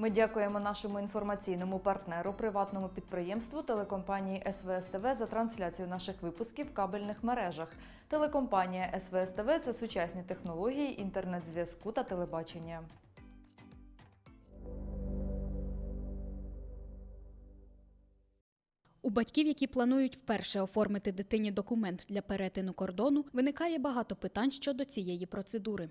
Ми дякуємо нашому інформаційному партнеру, приватному підприємству телекомпанії СВСТВ за трансляцію наших випусків в кабельних мережах. Телекомпанія СВСТВ – це сучасні технології інтернет-зв'язку та телебачення. У батьків, які планують вперше оформити дитині документ для перетину кордону, виникає багато питань щодо цієї процедури.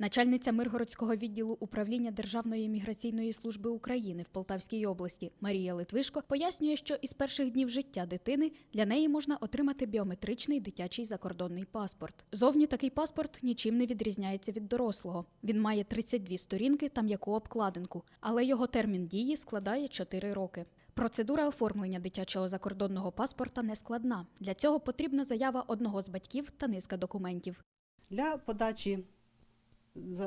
Начальниця Миргородського відділу управління Державної міграційної служби України в Полтавській області Марія Литвишко пояснює, що із перших днів життя дитини для неї можна отримати біометричний дитячий закордонний паспорт. Зовні такий паспорт нічим не відрізняється від дорослого. Він має 32 сторінки та м'яку обкладинку, але його термін дії складає 4 роки. Процедура оформлення дитячого закордонного паспорта не складна. Для цього потрібна заява одного з батьків та низка документів. Для подачі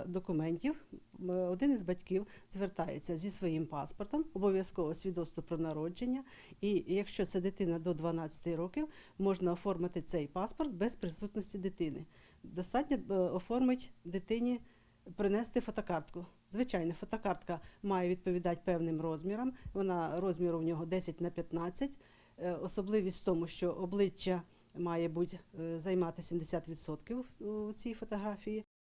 документів один із батьків звертається зі своїм паспортом, обов'язково свідоцтво про народження. І якщо це дитина до 12 років, можна оформити цей паспорт без присутності дитини. Достатньо е, оформити дитині. Принести фотокартку. Звичайно, фотокартка має відповідати певним розмірам. Вона розміру в нього 10 на 15. Е, Особливість в тому, що обличчя має бути е, займати 70% у цій фотографії.